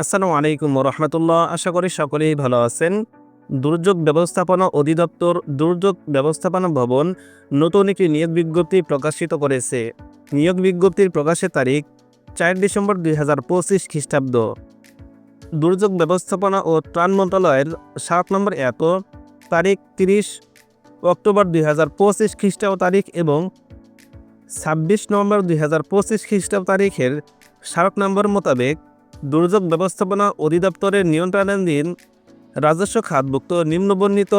আসসালামু আলাইকুম রহমতুল্লাহ। আশা করি সকলেই ভালো আছেন। দুর্যোগ ব্যবস্থাপনা অধিদপ্তর, দুর্যোগ ব্যবস্থাপনা ভবন নতুন একটি নিয়োগ বিজ্ঞপ্তি প্রকাশিত করেছে। নিয়োগ বিজ্ঞপ্তির প্রকাশের তারিখ চার ডিসেম্বর দুই হাজার পঁচিশ খ্রিস্টাব্দ। দুর্যোগ ব্যবস্থাপনা ও ত্রাণ মন্ত্রণালয়ের সাত নম্বর এত তারিখ তিরিশ অক্টোবর দুই হাজার পঁচিশ খ্রিস্টাব্দ তারিখ এবং ছাব্বিশ নভেম্বর দুই হাজার পঁচিশ খ্রিস্টাব্দ তারিখের সাত নম্বর মোতাবেক দুর্যোগ ব্যবস্থাপনা অধিদপ্তরের নিয়ন্ত্রণাধীন রাজস্ব খাতভুক্ত নিম্নবর্ণিত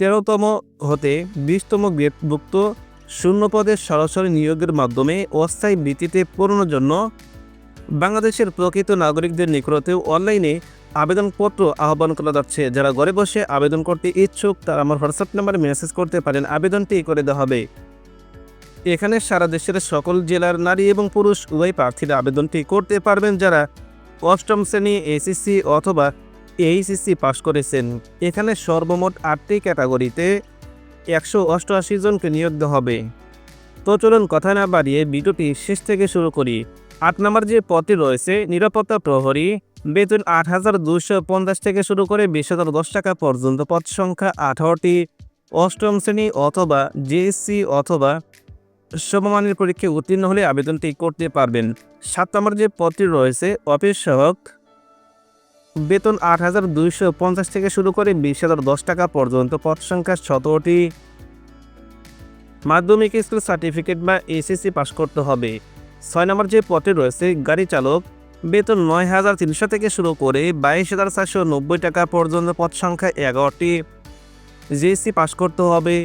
তেরোতম হতে বিশতম গ্রেডভুক্ত শূন্য পদের সরাসরি নিয়োগের মাধ্যমে অস্থায়ী ভিত্তিতে পূরণের জন্য বাংলাদেশের প্রকৃত নাগরিকদের নিকটতেও অনলাইনে আবেদনপত্র আহ্বান করা যাচ্ছে। যারা ঘরে বসে আবেদন করতে ইচ্ছুক, তারা আমার হোয়াটসঅ্যাপ নাম্বারে মেসেজ করতে পারেন। আবেদনটি করে দেওয়া হবে। এখানে সারা দেশের সকল জেলার নারী এবং পুরুষ উভয় প্রার্থীরা আবেদনটি করতে পারবেন। যারা অষ্টম শ্রেণি এসএসসি অথবা এইচএসসি পাশ করেছেন। এখানে সর্বমোট আটটি ক্যাটাগরিতে একশো অষ্টআশি জনকে নিয়োগ হবে। তো চলুন কথা না বাড়িয়ে ভিডিওটি শেষ থেকে শুরু করি। আট নম্বর যে পদটি রয়েছে, নিরাপত্তা প্রহরী, বেতন আট হাজার দুশো পঞ্চাশ থেকে শুরু করে বিশ হাজার দশ টাকা পর্যন্ত। পদ সংখ্যা আঠারোটি। অষ্টম শ্রেণি অথবা জেএসসি অথবা সমমানের পরীক্ষায় উত্তীর্ণ হলে আবেদনটি করতে পারবেন। সাত নম্বর যে পদটি রয়েছে, অফিস সহক বেতন আট হাজার দুইশো পঞ্চাশ থেকে শুরু করে বিশ হাজার দশ টাকা পর্যন্ত পদ সংখ্যা সতেরোটি। মাধ্যমিক স্কুল সার্টিফিকেট বা এসএসসি পাস করতে হবে। ছয় নম্বর যে পদটি রয়েছে, গাড়ি চালক। বেতন নয় হাজার তিনশো থেকে শুরু করে বাইশ হাজার চারশো নব্বই টাকা পর্যন্ত পদ সংখ্যা এগারোটি। জিএসসি পাস করতে হবে।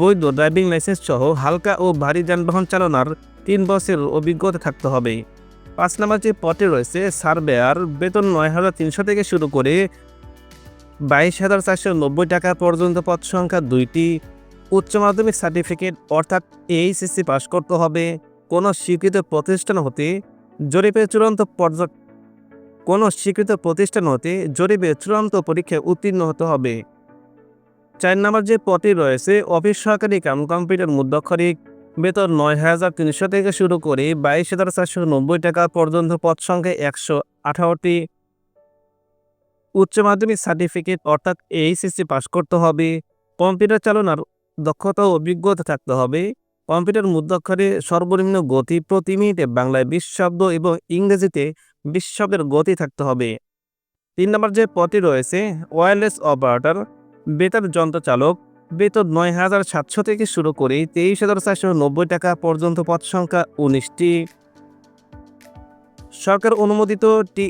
বৈধ ড্রাইভিং লাইসেন্স সহ হালকা ও ভারী যানবাহন চালানোর তিন বছরের অভিজ্ঞতা থাকতে হবে। পাঁচ নম্বর যে পদে রয়েছে সার্ভেয়ার বেতন নয় হাজার তিনশো থেকে শুরু করে বাইশ হাজার চারশো নব্বই টাকা পর্যন্ত পদ সংখ্যা দুইটি। উচ্চ মাধ্যমিক সার্টিফিকেট অর্থাৎ এইচএসসি পাশ করতে হবে। কোনো স্বীকৃত প্রতিষ্ঠান হতে জরিপে চূড়ান্ত পর্যায় কোনো স্বীকৃত প্রতিষ্ঠান হতে জরিপে চূড়ান্ত পরীক্ষায় উত্তীর্ণ হতে হবে। চার নম্বর যে পদটি রয়েছে, অফিস সহকারী কাম কম্পিউটার মুদ্রাক্ষরিক, বেতন নয় হাজার তিনশো থেকে শুরু করে বাইশ হাজার চারশো নব্বই টাকা পর্যন্ত পদ সংখ্যা একশো আঠারোটি। উচ্চ মাধ্যমিক সার্টিফিকেট অর্থাৎ এইচএসসি পাশ করতে হবে। কম্পিউটার চালানোর দক্ষতা ও অভিজ্ঞতা থাকতে হবে। কম্পিউটার মুদ্রাক্ষরে সর্বনিম্ন গতি প্রতি মিনিটে বাংলায় বিশ শব্দ এবং ইংরেজিতে বিশ শব্দের গতি থাকতে হবে। তিন নম্বর যে পদটি রয়েছে ওয়্যারলেস অপারেটর বেতার যন্ত্র চালক বেতন নয় হাজার সাতশো থেকে শুরু করে তেইশ হাজার চারশো নব্বই টাকা পর্যন্ত পদ সংখ্যা উনিশটি। সরকার অনুমোদিত টি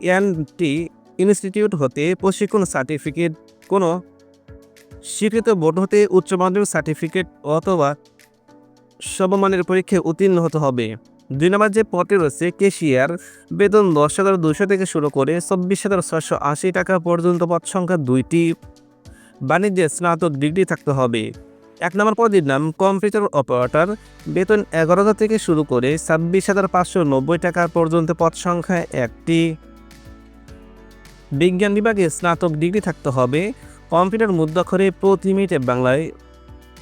টি ইনস্টিটিউট হতে প্রশিক্ষণ সার্টিফিকেট, কোনো স্বীকৃত বোর্ড হতে উচ্চ মাধ্যমিক সার্টিফিকেট অথবা সমমানের পরীক্ষায় উত্তীর্ণ হতে হবে। দুই নম্বর যে পদটি রয়েছে কেশিয়ার বেতন দশ হাজার দুশো থেকে শুরু করে চব্বিশ হাজার ছশো আশি টাকা পর্যন্ত পদ সংখ্যা দুইটি। বাণিজ্যে স্নাতক ডিগ্রি থাকতে হবে। এক নম্বর পদের নাম কম্পিউটার অপারেটর। বেতন এগারো হাজার থেকে শুরু করে ছাব্বিশ হাজার পাঁচশো নব্বই টাকা পর্যন্ত পদ সংখ্যা একটি। বিজ্ঞান বিভাগে স্নাতক ডিগ্রি থাকতে হবে। কম্পিউটার মুদ্রাক্ষরে প্রতি মিনিটে বাংলায়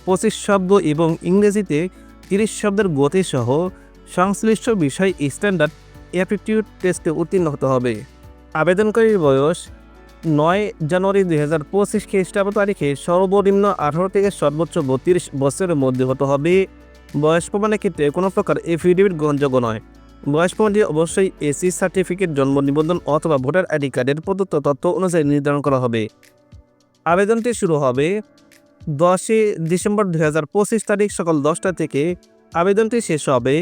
পঁচিশ শব্দ এবং ইংরেজিতে তিরিশ শব্দের গতিসহ সংশ্লিষ্ট বিষয় স্ট্যান্ডার্ড অ্যাপটিটিউড টেস্টে উত্তীর্ণ হতে হবে। আবেদনকারীর বয়স নয় জানুয়ারি দুই হাজার পঁচিশ খ্রিস্টাব্দ তারিখে সর্বনিম্ন আঠারো থেকে সর্বোচ্চ বত্রিশ বছরের মধ্যে হতে হবে। বয়স প্রমাণের ক্ষেত্রে কোনো প্রকার এফিডেভিট গ্রহণযোগ্য নয়। বয়স প্রমাণটি অবশ্যই এসি সার্টিফিকেট জন্ম নিবন্ধন অথবা ভোটার আইডি কার্ডের প্রদত্ত তথ্য অনুযায়ী নির্ধারণ করা হবে। আবেদনটি শুরু হবে দশই ডিসেম্বর দুই হাজার পঁচিশ তারিখ সকাল দশটা থেকে। আবেদনটি শেষ হবে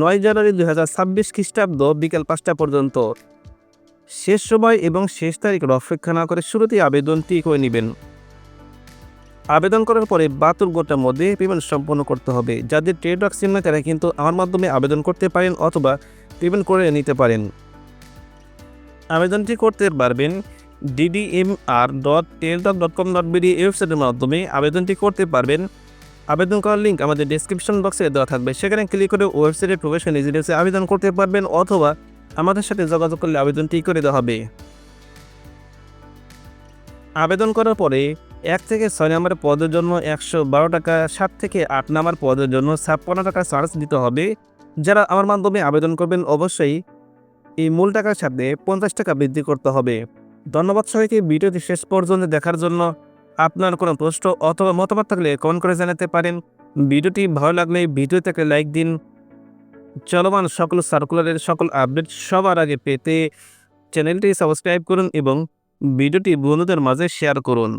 নয় জানুয়ারি দুই হাজার ছাব্বিশ খ্রিস্টাব্দ বিকেল পাঁচটা পর্যন্ত। শেষ সময় এবং শেষ তারিখের অপেক্ষা না করে শুরুতেই আবেদনটি করে নেবেন। আবেদন করার পরে বাহাত্তর ঘণ্টার মধ্যে পেমেন্ট সম্পন্ন করতে হবে। যাদের ট্রেড সিম তারা কিন্তু আমার মাধ্যমে আবেদন করতে পারেন অথবা পেমেন্ট করে নিতে পারেন। আবেদনটি করতে পারবেন DDMR dot Teletalk dot com dot BD ওয়েবসাইটের মাধ্যমে আবেদনটি করতে পারবেন। আবেদন করার লিঙ্ক আমাদের ডিসক্রিপশন বক্সে দেওয়া থাকবে। সেখানে ক্লিক করে ওয়েবসাইটে প্রবেশ নিজে আবেদন করতে পারবেন অথবা আমাদের সাথে যোগাযোগ করলে আবেদনটি করে দেওয়া হবে। আবেদন করার পরে এক থেকে ছয় নম্বর পদের জন্য একশো বারো টাকা, সাত থেকে আট নম্বর পদের জন্য ছাপ্পান্ন টাকা চার্জ দিতে হবে। যারা আমার মাধ্যমে আবেদন করবেন, অবশ্যই এই মূল টাকার সাথে পঞ্চাশ টাকা বৃদ্ধি করতে হবে। ধন্যবাদ সবাইকে, ভিডিওটি শেষ পর্যন্ত দেখার জন্য। আপনার কোনো প্রশ্ন অথবা মতামত থাকলে কমেন্ট করে জানাতে পারেন। ভিডিওটি ভালো লাগলে ভিডিওতে একটা লাইক দিন। চলমান সকল সার্কুলারের সকল আপডেট সবার আগে পেতে চ্যানেলটি সাবস্ক্রাইব করুন এবং ভিডিওটি বন্ধুদের মাঝে শেয়ার করুন।